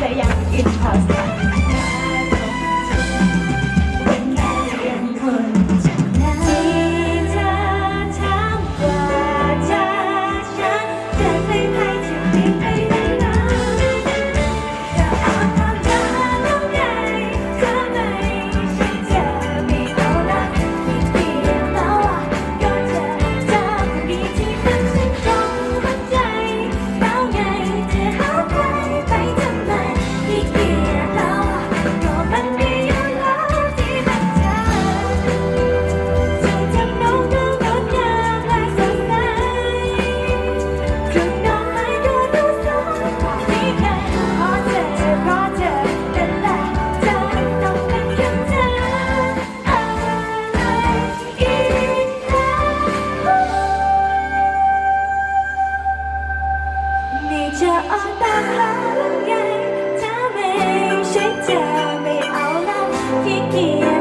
they are in pasta. Yeah.